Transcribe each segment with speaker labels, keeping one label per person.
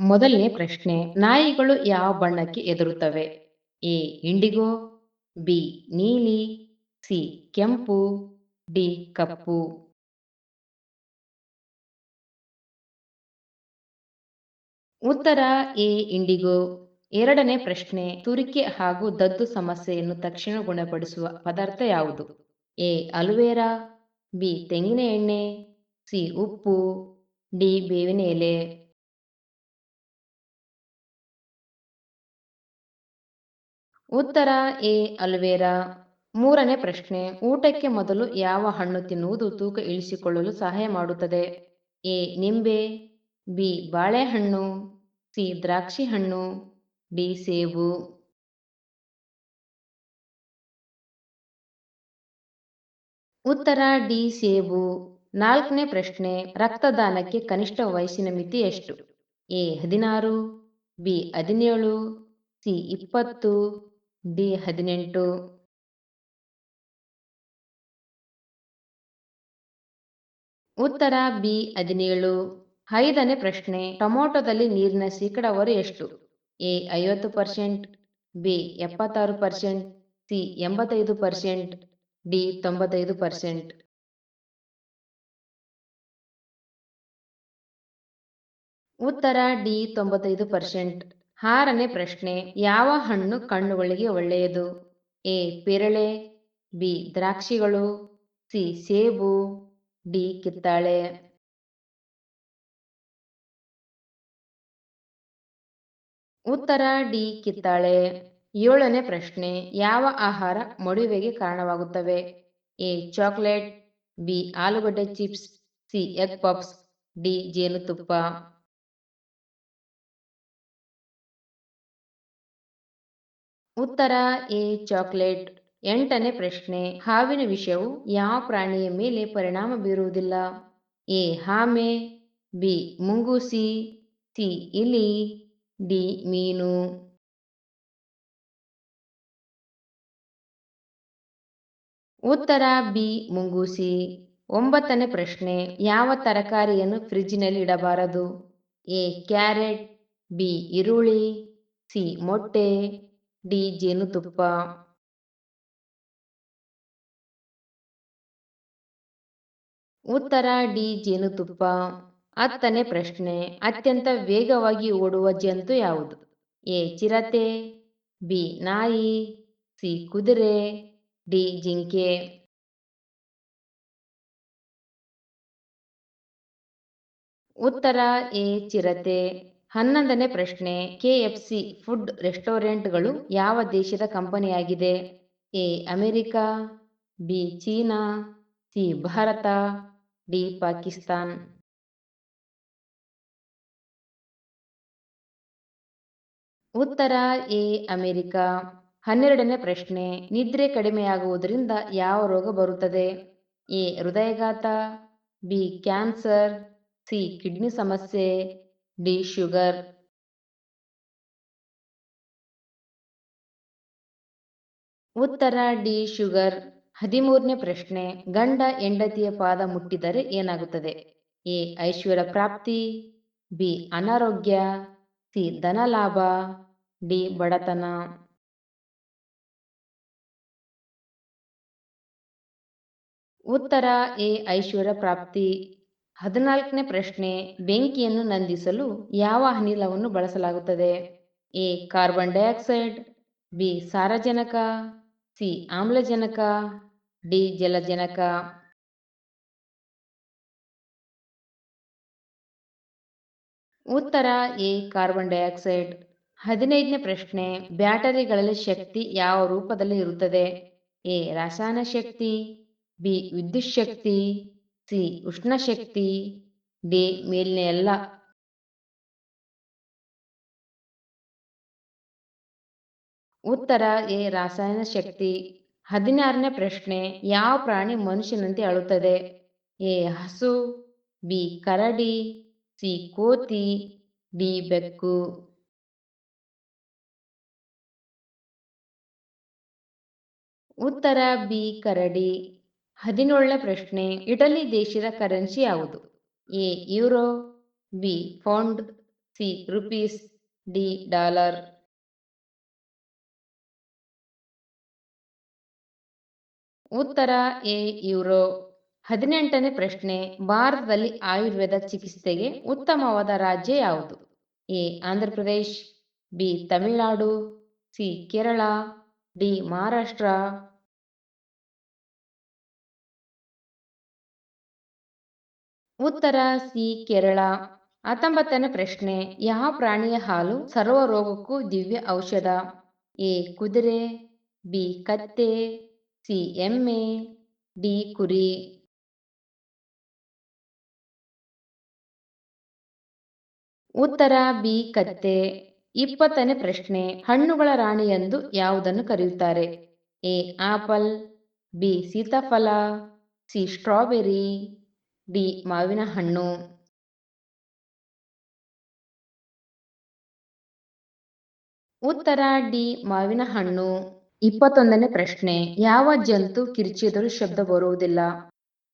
Speaker 1: ಮೊದಲನೇ ಪ್ರಶ್ನೆ, ನಾಯಿಗಳು ಯಾವ ಬಣ್ಣಕ್ಕೆ ಎದುರುತ್ತವೆ? ಎ, ಇಂಡಿಗೋ, ಬಿ, ನೀಲಿ, ಸಿ, ಕೆಂಪು, ಡಿ, ಕಪ್ಪು. ಉತ್ತರ, ಎ, ಇಂಡಿಗೋ. ಎರಡನೇ ಪ್ರಶ್ನೆ, ತುರಿಕೆ ಹಾಗೂ ದದ್ದು ಸಮಸ್ಯೆಯನ್ನು ತಕ್ಷಣ ಗುಣಪಡಿಸುವ ಪದಾರ್ಥ ಯಾವುದು? ಎ, ಅಲುವೇರಾ, ಬಿ, ತೆಂಗಿನ ಎಣ್ಣೆ, ಸಿ, ಉಪ್ಪು, ಡಿ, ಬೇವಿನ ಎಲೆ. ಉತ್ತರ ಎ, ಅಲ್ವೇರಾ. ಮೂರನೇ ಪ್ರಶ್ನೆ, ಊಟಕ್ಕೆ ಮೊದಲು ಯಾವ ಹಣ್ಣು ತಿನ್ನುವುದು ತೂಕ ಇಳಿಸಿಕೊಳ್ಳಲು ಸಹಾಯ ಮಾಡುತ್ತದೆ? ಎ, ನಿಂಬೆ, ಬಿ, ಬಾಳೆಹಣ್ಣು, ಸಿ, ದ್ರಾಕ್ಷಿ ಹಣ್ಣು, ಡಿ, ಸೇಬು. ಉತ್ತರ ಡಿ, ಸೇಬು. ನಾಲ್ಕನೇ ಪ್ರಶ್ನೆ, ರಕ್ತದಾನಕ್ಕೆ ಕನಿಷ್ಠ ವಯಸ್ಸಿನ ಮಿತಿ ಎಷ್ಟು? ಎ, ಹದಿನಾರು, ಬಿ, ಹದಿನೇಳು, ಸಿ, ಇಪ್ಪತ್ತು ಡಿ ಹದಿನೆಂಟು. ಉತ್ತರ ಬಿ ಹದಿನೇಳು. ಐದನೇ ಪ್ರಶ್ನೆ, ಟೊಮೊಟೊದಲ್ಲಿ ನೀರಿನ ಶೇಕಡಾವಾರು ಎಷ್ಟು? ಎ ಐವತ್ತು ಪರ್ಸೆಂಟ್, ಬಿ ಎಪ್ಪತ್ತಾರು ಪರ್ಸೆಂಟ್, ಸಿ ಎಂಬತ್ತೈದು ಪರ್ಸೆಂಟ್, ಡಿ ತೊಂಬತ್ತೈದು ಪರ್ಸೆಂಟ್. ಉತ್ತರ ಡಿ ತೊಂಬತ್ತೈದು ಪರ್ಸೆಂಟ್. ಆರನೇ ಪ್ರಶ್ನೆ, ಯಾವ ಹಣ್ಣು ಕಣ್ಣುಗಳಿಗೆ ಒಳ್ಳೆಯದು? ಎ, ಪೇರಳೆ, ಬಿ, ದ್ರಾಕ್ಷಿಗಳು, ಸಿ, ಸೇಬು, ಡಿ, ಕಿತ್ತಾಳೆ. ಉತ್ತರ, ಡಿ, ಕಿತ್ತಾಳೆ. ಏಳನೇ ಪ್ರಶ್ನೆ, ಯಾವ ಆಹಾರ ಮಡುವೆಗೆ ಕಾರಣವಾಗುತ್ತವೆ? ಎ, ಚಾಕ್ಲೇಟ್, ಬಿ, ಆಲೂಗಡ್ಡೆ chips, C, egg puffs D, ಜೇನುತುಪ್ಪ. ಉತ್ತರ, ಎ, ಚಾಕ್ಲೇಟ್. ಎಂಟನೇ ಪ್ರಶ್ನೆ, ಹಾವಿನ ವಿಷವು ಯಾವ ಪ್ರಾಣಿಯ ಮೇಲೆ ಪರಿಣಾಮ ಬೀರುವುದಿಲ್ಲ? ಎ, ಹಾಮೆ, ಬಿ, ಮುಂಗೂಸಿ, ಸಿ, ಇಲಿ, ಡಿ, ಮೀನು. ಉತ್ತರ, ಬಿ, ಮುಂಗೂಸಿ. ಒಂಬತ್ತನೇ ಪ್ರಶ್ನೆ, ಯಾವ ತರಕಾರಿಯನ್ನು ಫ್ರಿಜ್ನಲ್ಲಿ ಇಡಬಾರದು? ಎ, ಕ್ಯಾರೆಟ್, ಬಿ, ಈರುಳ್ಳಿ, ಸಿ, ಮೊಟ್ಟೆ. ಡಿ ಜೇನುತುಪ್ಪ ಉತ್ತರ, ಡಿ ಜೇನುತುಪ್ಪ ಹತ್ತನೇ ಪ್ರಶ್ನೆ, ಅತ್ಯಂತ ವೇಗವಾಗಿ ಓಡುವ ಜಂತು ಯಾವುದು? ಎ, ಚಿರತೆ, ಬಿ, ನಾಯಿ, ಸಿ, ಕುದುರೆ, ಡಿ, ಜಿಂಕೆ. ಉತ್ತರ, ಎ, ಚಿರತೆ. ಹನ್ನೊಂದನೇ ಪ್ರಶ್ನೆ ಕೆಎಫ್ಸಿ ಫುಡ್ ರೆಸ್ಟೋರೆಂಟ್ಗಳು ಯಾವ ದೇಶದ ಕಂಪನಿಯಾಗಿದೆ? A, America, B, China, C, Bharat, D, Pakistan. ಉತ್ತರ, ಎ, ಅಮೆರಿಕಾ. ಹನ್ನೆರಡನೇ ಪ್ರಶ್ನೆ, ನಿದ್ರೆ ಕಡಿಮೆಯಾಗುವುದರಿಂದ ಯಾವ ರೋಗ ಬರುತ್ತದೆ? ಎ, ಹೃದಯಘಾತ, ಬಿ, ಕ್ಯಾನ್ಸರ್, ಸಿ, ಕಿಡ್ನಿ ಸಮಸ್ಯೆ. D sugar. ಉತ್ತರ ಡಿ ಶುಗರ್. ಹದಿಮೂರನೇ ಪ್ರಶ್ನೆ, ಗಂಡ ಹೆಂಡತಿಯ ಪಾದ ಮುಟ್ಟಿದರೆ ಏನಾಗುತ್ತದೆ? ಎ, ಐಶ್ವರ್ಯ ಪ್ರಾಪ್ತಿ, ಬಿ, ಅನಾರೋಗ್ಯ, ಸಿ ಧನಲಾಭ ಡಿ, ಬಡತನ. ಉತ್ತರ, ಎ, ಐಶ್ವರ್ಯ ಪ್ರಾಪ್ತಿ. ಹದಿನಾಲ್ಕನೇ ಪ್ರಶ್ನೆ, ಬೆಂಕಿಯನ್ನು ನಂದಿಸಲು ಯಾವ ಅನಿಲವನ್ನು ಬಳಸಲಾಗುತ್ತದೆ? ಎ, ಕಾರ್ಬನ್ ಡೈಆಕ್ಸೈಡ್, ಬಿ, ಸಾರಜನಕ, ಸಿ, ಆಮ್ಲಜನಕ, ಡಿ, ಜಲಜನಕ. ಉತ್ತರ, ಎ, ಕಾರ್ಬನ್ ಡೈಆಕ್ಸೈಡ್. ಹದಿನೈದನೇ ಪ್ರಶ್ನೆ, ಬ್ಯಾಟರಿಗಳಲ್ಲಿ ಶಕ್ತಿ ಯಾವ ರೂಪದಲ್ಲಿ ಇರುತ್ತದೆ? ಎ ರಾಸಾಯನ ಶಕ್ತಿ, ಬಿ, ವಿದ್ಯುತ್ ಶಕ್ತಿ. ಸಿ ಉಷ್ಣ ಶಕ್ತಿ, ಡಿ ಮೇಲಿನ ಎಲ್ಲ. ಉತ್ತರ, ಎ ರಾಸಾಯನ ಶಕ್ತಿ. ಹದಿನಾರನೇ ಪ್ರಶ್ನೆ, ಯಾವ ಪ್ರಾಣಿ ಮನುಷ್ಯನಂತೆ ಅಳುತ್ತದೆ? ಎ, ಹಸು, ಬಿ, ಕರಡಿ, ಸಿ, ಕೋತಿ, ಡಿ, ಬೆಕ್ಕು. ಉತ್ತರ, ಬಿ, ಕರಡಿ. ಹದಿನೇಳನೇ ಪ್ರಶ್ನೆ. ಇಟಲಿ ದೇಶದ ಕರೆನ್ಸಿ ಯಾವುದು? A, euro, B, pound, C, rupees, D, dollar. ಉತ್ತರ, ಎ, ಯುರೋ. ಹದಿನೆಂಟನೇ ಪ್ರಶ್ನೆ. ಭಾರತದಲ್ಲಿ ಆಯುರ್ವೇದ ಚಿಕಿತ್ಸೆಗೆ ಉತ್ತಮವಾದ ರಾಜ್ಯ ಯಾವುದು? A Andhra Pradesh B, Tamil Nadu, C, Kerala, D, Maharashtra. ಉತ್ತರ, ಸಿ, ಕೇರಳ. ಹತ್ತೊಂಬತ್ತನೇ ಪ್ರಶ್ನೆ, ಯಾವ ಪ್ರಾಣಿಯ ಹಾಲು ಸರ್ವ ರೋಗಕ್ಕೂ ದಿವ್ಯ ಔಷಧ? ಎ, ಕುದುರೆ, ಬಿ, ಕತ್ತೆ, ಸಿ, ಎಮ್ಮೆ, ಡಿ, ಕುರಿ. ಉತ್ತರ, ಬಿ, ಕತ್ತೆ. ಇಪ್ಪತ್ತನೇ ಪ್ರಶ್ನೆ, ಹಣ್ಣುಗಳ ರಾಣಿ ಎಂದು ಯಾವುದನ್ನು ಕರೆಯುತ್ತಾರೆ? ಎ, ಆಪಲ್, ಬಿ, ಸೀತಾಫಲ, ಸಿ, ಸ್ಟ್ರಾಬೆರಿ. ಡಿ ಮಾವಿನ ಹಣ್ಣು. ಉತ್ತರ, ಡಿ, ಮಾವಿನ ಹಣ್ಣು. ಇಪ್ಪತ್ತೊಂದನೇ ಪ್ರಶ್ನೆ, ಯಾವ ಜಂತು ಕಿರ್ಚಿದರೂ ಶಬ್ದ ಬರುವುದಿಲ್ಲ?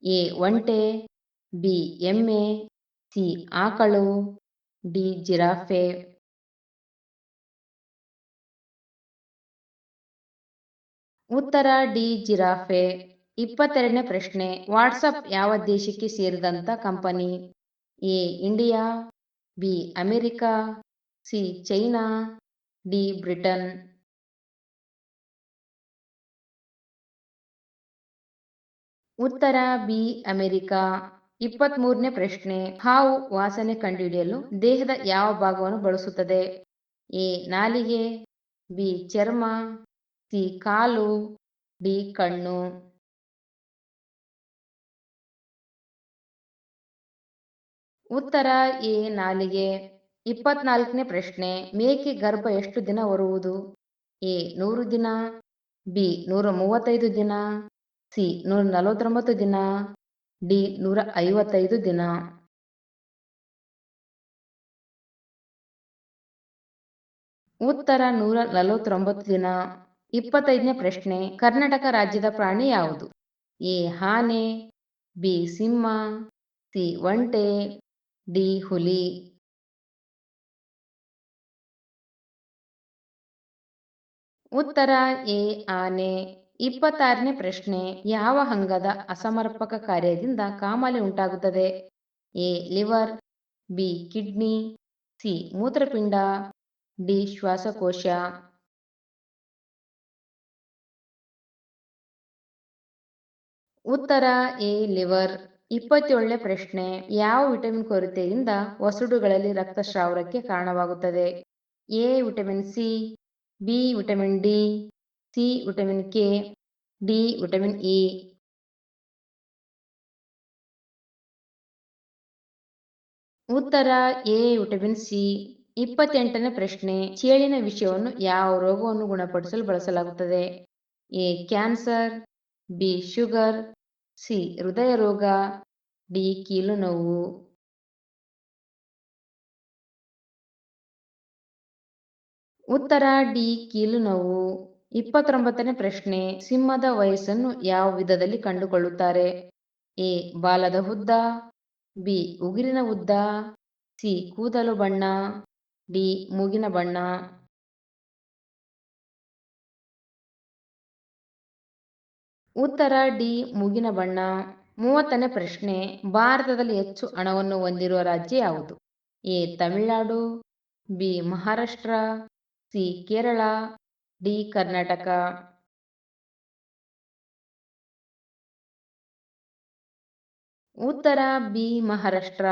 Speaker 1: ಎ, ಒಂಟೆ, ಬಿ, ಎಮ್ಮೆ, ಸಿ, ಆಕಳು, ಡಿ, ಜಿರಾಫೆ. ಉತ್ತರ, ಡಿ, ಜಿರಾಫೆ. ಇಪ್ಪತ್ತೆರಡನೇ ಪ್ರಶ್ನೆ, ವಾಟ್ಸಪ್ ಯಾವ ದೇಶಕ್ಕೆ ಸೇರಿದಂತ company? A, India, B, America, C, China, D, Britain. ಉತ್ತರ, ಬಿ, ಅಮೆರಿಕಾ. ಇಪ್ಪತ್ತ್ ಮೂರನೇ ಪ್ರಶ್ನೆ, ಹಾವು ವಾಸನೆ ಕಂಡುಹಿಡಿಯಲು ದೇಹದ ಯಾವ ಭಾಗವನ್ನು ಬಳಸುತ್ತದೆ? ಎ, ನಾಲಿಗೆ, ಬಿ, ಚರ್ಮ, ಸಿ, ಕಾಲು, ಡಿ, ಕಣ್ಣು. ಉತ್ತರ ಎ ನಾಲಿಗೆ. ಇಪ್ಪತ್ನಾಲ್ಕನೇ ಪ್ರಶ್ನೆ, ಮೇಕೆ ಗರ್ಭ ಎಷ್ಟು ದಿನ ಬರುವುದು ಎ, ನೂರು ದಿನ, ಬಿ, ನೂರ ಮೂವತ್ತೈದು ದಿನ, ಸಿ, ನೂರ ನಲವತ್ತೊಂಬತ್ತು ದಿನ, ಡಿ, ನೂರ ಐವತ್ತೈದು ದಿನ. ಉತ್ತರ ನೂರ ನಲವತ್ತೊಂಬತ್ತು ದಿನ. ಇಪ್ಪತ್ತೈದನೇ ಪ್ರಶ್ನೆ, ಕರ್ನಾಟಕ ರಾಜ್ಯದ ಪ್ರಾಣಿ ಯಾವುದು? ಎ ಆನೆ ಬಿ, ಸಿಂಹ, ಸಿ, ಒಂಟೆ. ಡಿ, ಹುಲಿ. ಉತ್ತರ, ಎ, ಆನೆ. ಇಪ್ಪತ್ತಾರನೇ ಪ್ರಶ್ನೆ, ಯಾವ ಅಂಗದ ಅಸಮರ್ಪಕ ಕಾರ್ಯದಿಂದ ಕಾಮಾಲೆ ಉಂಟಾಗುತ್ತದೆ? A, liver, B, kidney, C, ಮೂತ್ರಪಿಂಡ, ಡಿ, ಶ್ವಾಸಕೋಶ. ಉತ್ತರ, ಎ, ಲಿವರ್. ಇಪ್ಪತ್ತೇಳನೇ ಪ್ರಶ್ನೆ, ಯಾವ ವಿಟಮಿನ್ ಕೊರತೆಯಿಂದ ವಸುಡುಗಳಲ್ಲಿ ರಕ್ತಸ್ರಾವಕ್ಕೆ ಕಾರಣವಾಗುತ್ತದೆ? A vitamin C, B vitamin D, C vitamin K, D vitamin E. ಉತ್ತರ, ಎ ವಿಟಮಿನ್ ಸಿ. ಇಪ್ಪತ್ತೆಂಟನೇ ಪ್ರಶ್ನೆ, ಚೇಳಿನ ವಿಷಯವನ್ನು ಯಾವ ರೋಗವನ್ನು ಗುಣಪಡಿಸಲು ಬಳಸಲಾಗುತ್ತದೆ? A cancer, B sugar C ಹೃದಯ ರೋಗ ಡಿ ಕೀಲು ನೋವು ಉತ್ತರ, ಡಿ ಕೀಲು ನೋವು ಇಪ್ಪತ್ತೊಂಬತ್ತನೇ ಪ್ರಶ್ನೆ, ಸಿಂಹದ ವಯಸ್ಸನ್ನು ಯಾವ ವಿಧದಲ್ಲಿ ಕಂಡುಕೊಳ್ಳುತ್ತಾರೆ? ಎ, ಬಾಲದ ಉದ್ದ, ಬಿ, ಉಗುರಿನ ಉದ್ದ, ಸಿ, ಕೂದಲು ಬಣ್ಣ, ಡಿ, ಮೂಗಿನ ಬಣ್ಣ. ಉತ್ತರ ಡಿ, ಮುಗಿನ ಬಣ್ಣ. ಮೂವತ್ತನೇ ಪ್ರಶ್ನೆ, ಭಾರತದಲ್ಲಿ ಹೆಚ್ಚು ಹಣವನ್ನು ಹೊಂದಿರುವ ರಾಜ್ಯ ಯಾವುದು? A, Tamil Nadu, B, Maharashtra, C, Kerala, D, Karnataka. ಉತ್ತರ ಬಿ, ಮಹಾರಾಷ್ಟ್ರ.